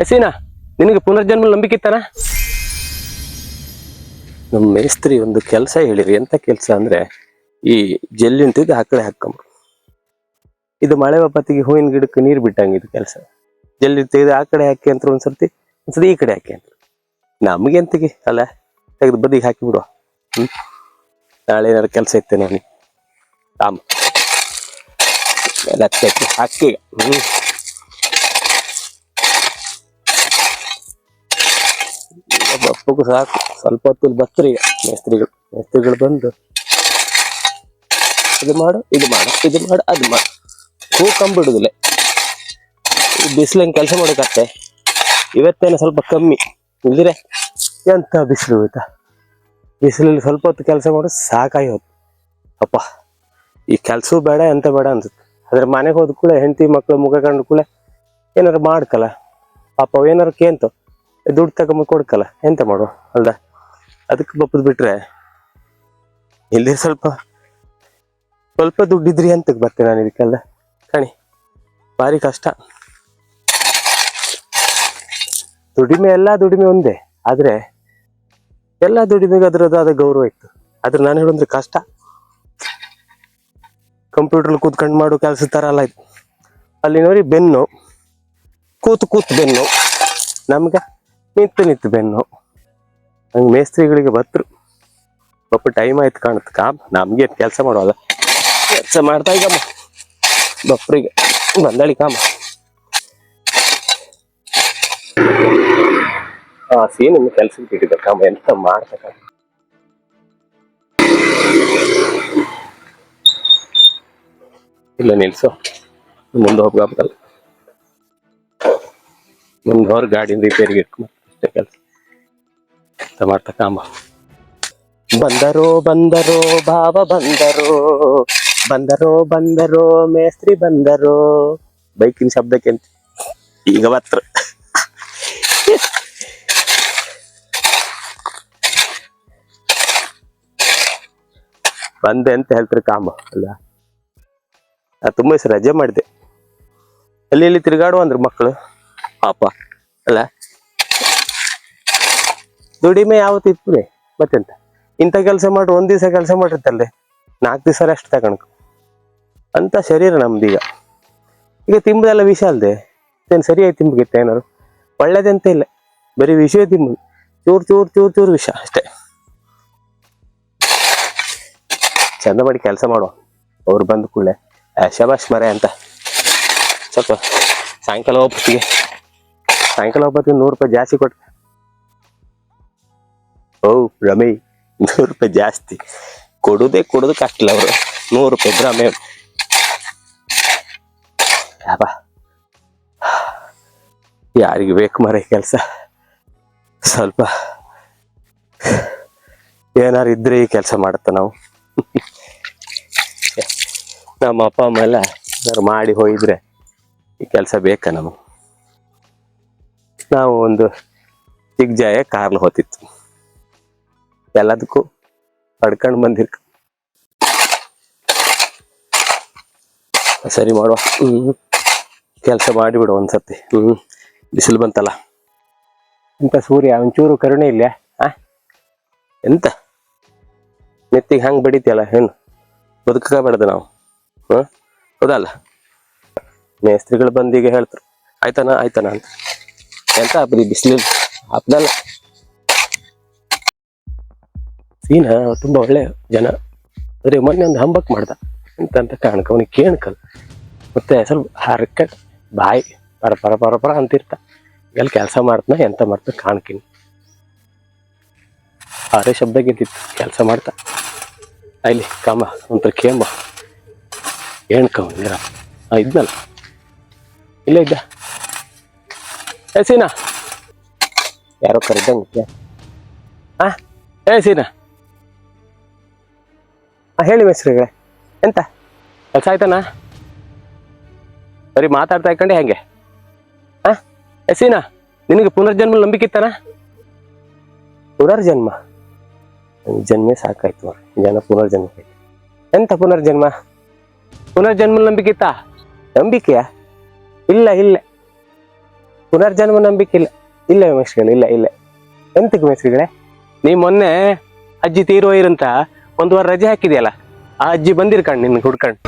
ಎಸೀನಾ, ನಿನಗೆ ಪುನರ್ಜನ್ಮ ನಂಬಿಕೆ ಇತ್ತಾನ? ನಮ್ಮ ಮೇಸ್ತ್ರಿ ಒಂದು ಕೆಲಸ ಹೇಳಿರಿ. ಎಂತ ಕೆಲಸ ಅಂದ್ರೆ, ಈ ಜಲ್ಲಿ ನಿಂತಿದ್ದು ಆ ಕಡೆ ಹಾಕೊಂಬ್ರು. ಇದು ಮಳೆ ಬಪ್ಪತ್ತಿಗೆ ಹೂವಿನ ಗಿಡಕ್ಕೆ ನೀರು ಬಿಟ್ಟಂಗೆ ಇದು ಕೆಲಸ. ಜಲ್ಲಿ ತೆಗೆದು ಆ ಕಡೆ ಹಾಕಿ ಅಂತ ಒಂದ್ಸರ್ತಿ ಒಂದ್ಸತಿ ಈ ಕಡೆ ಹಾಕಿ ಅಂತ ನಮಗೆ ಎಂತಗೆ? ಅಲ್ಲ, ತೆಗೆದು ಬದಿಗೆ ಹಾಕಿ ಬಿಡುವ. ಹ್ಮ್? ನಾಳೆ ಏನಾದ್ರು ಕೆಲಸ ಇತ್ತೆ ನಾನು ಆಮ ಹಾಕಿ ಹ್ಮ್. ಬಪ್ಪಗೂ ಸಾಕು. ಸ್ವಲ್ಪ ಹೊತ್ತು ಬರ್ತಾರೆ ಈಗ ಮೇಸ್ತ್ರಿಗಳು ಮೇಸ್ತ್ರಿಗಳು ಬಂದು ಇದು ಮಾಡು ಇದು ಮಾಡು ಇದು ಮಾಡು, ಅದು ಮಾಡು. ಹೂ ಕಂಬಿಡುದಿಲ್ಲ. ಬಿಸಿಲಂಗೆ ಕೆಲಸ ಮಾಡೋಕತ್ತೆ. ಇವತ್ತೇನು ಸ್ವಲ್ಪ ಕಮ್ಮಿ. ಇಲ್ದಿರೆ ಎಂತ ಬಿಸಿಲು ಆಯ್ತಾ ಬಿಸಿಲಲ್ಲಿ ಸ್ವಲ್ಪ ಹೊತ್ತು ಕೆಲಸ ಮಾಡೋದು ಸಾಕಾಗಿ ಹೋಯ್ತು ಅಪ್ಪ, ಈ ಕೆಲಸವೂ ಬೇಡ, ಎಂತ ಬೇಡ ಅನ್ಸುತ್ತೆ. ಅದ್ರ ಮನೆಗೆ ಹೋದ ಕೂಡ ಹೆಂಡತಿ ಮಕ್ಕಳು ಮುಖ ಕಂಡು ಕೂಡ ಏನಾರು ಮಾಡ್ಕಲ್ಲ ಪಾಪ ಏನಾರು ಕೇಂತು ದುಡ್ಡು ತಗೊಂಬ ಕೊಡ್ಕಲ್ಲ, ಎಂತ ಮಾಡುವ? ಅಲ್ದ? ಅದಕ್ಕೆ ಬಪ್ಪದ್ ಬಿಟ್ರೆ ಇಲ್ಲಿ ಸ್ವಲ್ಪ ಸ್ವಲ್ಪ ದುಡ್ಡಿದ್ರಿ ಅಂತ ಬರ್ತೇನೆ ನಾನು ಇದಕ್ಕೆಲ್ಲ? ಕಣಿ, ಭಾರಿ ಕಷ್ಟ. ದುಡಿಮೆ ಎಲ್ಲ ದುಡಿಮೆ ಒಂದೇ, ಆದ್ರೆ ಎಲ್ಲ ದುಡಿಮೆಗೆ ಅದರದಾದ ಗೌರವ ಇತ್ತು. ಆದ್ರೆ ನಾನು ಹೇಳಂದ್ರೆ ಕಷ್ಟ. ಕಂಪ್ಯೂಟರ್ ಕೂತ್ಕೊಂಡು ಮಾಡೋ ಕೆಲಸ ತರ ಅಲ್ಲ ಇದು. ಅಲ್ಲಿ ನೋಡಿ ಬೆನ್ನು, ಕೂತು ಕೂತು ಬೆನ್ನು, ನಮ್ಗ ನಿಂತು ನಿಂತು ಬೆನ್ನು. ಹಂಗೆ ಮೇಸ್ತ್ರಿಗಳಿಗೆ ಬತ್ತರು ಪಾಪ ಟೈಮ್ ಆಯ್ತು ಕಾಣುತ್ತೆ. ಕಾಮ್, ನಮ್ಗೆ ಕೆಲಸ ಮಾಡೋಲ್ಲ ಕೆಲಸ ಮಾಡ್ತಾ ಈಗಮ್ಮ ಬಪ್ರಿಗೆ. ಬಂದಳಿ ಕಾಮ. ಆ ಸೀನ್ ಇನ್ನು ಕೆಲ್ಸಕ್ಕೆ ಇಟ್ಟಿದ್ದೆ ಕಾಮ. ಎಂತ ಮಾಡ್ತಕ್ಕ ಇಲ್ಲ, ನಿಲ್ಸು. ಮುಂದೆ ಹೋಗ್ಬೇಕಲ್ಲ ಮುಂದೆ ಹೊರ ಗಾಡಿನ ರಿಪೇರಿಗೆ ಇಟ್ಕೊಂಡು ಅಷ್ಟೇ ಕೆಲಸ ಬಂದರೋ ಬಂದರೋ, ಭಾವ ಬಂದರೋ ಬಂದರೋ ಬಂದರೋ, ಮೇಸ್ತ್ರಿ ಬಂದರೋ. ಬೈಕಿನ ಶಬ್ದಕ್ಕೆ ಅಂತ ಈಗ ಮಾತ್ರ. ಬಂದೆ ಅಂತ ಹೇಳ್ತಾರೆ ಕಾಮ, ಅಲ್ಲ? ತುಂಬ ರಜೆ ಮಾಡಿದೆ. ಅಲ್ಲಿ ಇಲ್ಲಿ ತಿರುಗಾಡುವ ಅಂದ್ರೆ ಮಕ್ಕಳು ಪಾಪ, ಅಲ್ಲ? ದುಡಿಮೆ ಯಾವತ್ತು ಇತ್ತು ಮತ್ತೆಂತ ಇಂಥ ಕೆಲಸ ಮಾಡಿ ಒಂದ್ ದಿವಸ ಕೆಲಸ ಮಾಡಿರ್ತಲ್ಲ? ನಾಲ್ಕು ದಿವಸ ರೆಸ್ಟ್ ತಗೊಂಡು ಅಂತ ಶರೀರ ನಮ್ದೀಗ ಈಗ. ತಿಂಬುದೆಲ್ಲ ವಿಷ ಅಲ್ದೆ? ಏನು ಸರಿಯಾಗಿ ತಿಂಬಿಗಿತ್ತೆ ಏನಾರು ಒಳ್ಳೇದಂತ ಇಲ್ಲ. ಬರೀ ವಿಷಯ ತಿಂಬುದು. ಚೂರು ಚೂರು ಚೂರು ಚೂರು ವಿಷ ಅಷ್ಟೇ. ಚಂದ ಮಾಡಿ ಕೆಲಸ ಮಾಡುವ. ಅವ್ರು ಬಂದ ಕೂಡಲೇ. ಶಬಾಷ್ ಮರೆ ಅಂತ. ಸ್ವಲ್ಪ ಸಾಯಂಕಾಲ ಒಪ್ಪತ್ತಿಗೆ ಸಾಯಂಕಾಲ ಒಪ್ಪತ್ತಿಗೆ ನೂರು ರೂಪಾಯಿ ಜಾಸ್ತಿ ಕೊಟ್ಟು ಓ, ರಮೇ ನೂರು ರೂಪಾಯಿ ಜಾಸ್ತಿ. ಕೊಡೋದೇ ಕೊಡೋದಕ್ಕೆ ಆಗ್ತಿಲ್ಲ ಅವರು. ನೂರು ರೂಪಾಯಿ ರಮೇ ಯಾವ ಯಾರಿಗೆ ಬೇಕು ಮರೆ ಕೆಲಸ? ಸ್ವಲ್ಪ ಏನಾರು ಇದ್ರೆ ಈ ಕೆಲಸ ಮಾಡುತ್ತ ನಾವು. ನಮ್ಮ ಅಪ್ಪ, ಅಮ್ಮ ಎಲ್ಲ ಏನಾರು ಮಾಡಿ ಹೋಗಿದ್ರೆ ಈ ಕೆಲಸ ಬೇಕಾ ನಮಗೆ? ನಾವು ಒಂದು ದಿಗ್ಜಾಯ ಕಾರ್ಲು ಹೋತಿತ್ತು. ಎಲ್ಲದಕ್ಕೂ ಪಡ್ಕೊಂಡು ಬಂದಿರ್ಕ ಸರಿ ಮಾಡುವ. ಹ್ಞೂ ಕೆಲಸ ಮಾಡಿಬಿಡು ಒಂದ್ಸತಿ ಹ್ಞೂ ಬಿಸಿಲು ಬಂತಲ್ಲ? ಇಂಥ ಸೂರ್ಯ ಒಂಚೂರು ಕರುಣೆ ಇಲ್ಲ ಆ? ಎಂತ? ನೆತ್ತಿಗೆ ಹಂಗೆ ಬಡಿತಿಯಲ್ಲ ಏನು ಬದುಕಬಾರ್ದು ನಾವು. ಹ್ಞೂ ಹೌದಲ್ಲ? ಮೇಸ್ತ್ರಿಗಳು ಬಂದೀಗ ಹೇಳ್ತಾರೆ. ಆಯ್ತಾನ? ಆಯ್ತಾನ ಅಂತ. ಎಂತ ಬರೀ ಬಿಸಿಲು ಹಬ್ಬದಲ್ಲ ಸೀನ ತುಂಬಾ ಒಳ್ಳೆ ಜನ. ಅಂದ್ರೆ ಮೊನ್ನೆ ಒಂದು ಹಂಬಕ್ ಮಾಡ್ದ. ಅಂತ ಅಂತ ಕಾಣಕ ಅವನಿಗೆ ಕೇಳ್ಕಲ್. ಮತ್ತೆ ಸ್ವಲ್ಪ ಹರ್ಕಟ್ ಬಾಯಿ ಪರ ಪರ ಪರ ಪರ ಅಂತಿರ್ತ. ಎಲ್ಲಿ ಕೆಲಸ ಮಾಡ್ತಾನ, ಎಂತ ಮಾಡ್ತ ಕಾಣ್ಕಿನಿ ಆರೇ ಶಬ್ದ ಗೆದ್ದಿತ್ತು. ಕೆಲಸ ಮಾಡ್ತಾ. ಅಲ್ಲಿ ಕಾಮ, ಒಂಥರ ಕೇಂಬ. ಏಣ್ಕವ ನೀರ. ಇದ್ನಲ್ಲ. ಇಲ್ಲೇ ಇದ್ದ. ಏ, ಸೀನಾ. ಯಾರೋ ಕರೆದಂಗೆ ಹಾ ಏ, ಸೀನಾ. ಹೇಳಿ ಮೆಸ್ರಿಗಳೇ ಎಂತ? ಕೆಲಸ ಆಯ್ತಾನ ಬರೀ ಮಾತಾಡ್ತಾ ಇಕ್ಕಂಡೆ ಹೆಂಗೆ. ಹಾ ಎಸೀನಾ ಸೀನಾ ನಿನಗೆ ಪುನರ್ಜನ್ಮ ನಂಬಿಕೆ ಇತ್ತಾನ ಪುನರ್ಜನ್ಮ? ಜನ್ಮೇ ಸಾಕಾಯ್ತು. ಜನ ಪುನರ್ಜನ್ಮ. ಎಂತ ಪುನರ್ಜನ್ಮ? ಪುನರ್ಜನ್ಮ ನಂಬಿಕೆ ಇತ್ತಾ? ನಂಬಿಕೆಯ? ಇಲ್ಲ ಇಲ್ಲ. ಪುನರ್ಜನ್ಮ ನಂಬಿಕೆ ಇಲ್ಲ. ಇಲ್ಲ ಮೇಸ್ರಿಗಳೇ ಇಲ್ಲ ಇಲ್ಲ. ಎಂತಕ್ಕೆ ಮೇಸ್ರಿಗಳೇ ನೀ ಮೊನ್ನೆ ಅಜ್ಜಿ ತೀರೋಯಿರಂತ ಒಂದು ವಾರ ರಜೆ ಹಾಕಿದೆಯಲ್ಲ ಆ ಅಜ್ಜಿ ಬಂದಿರ್ಕಂಡು ನಿನ್ನ ಹುಡ್ಕಂಡು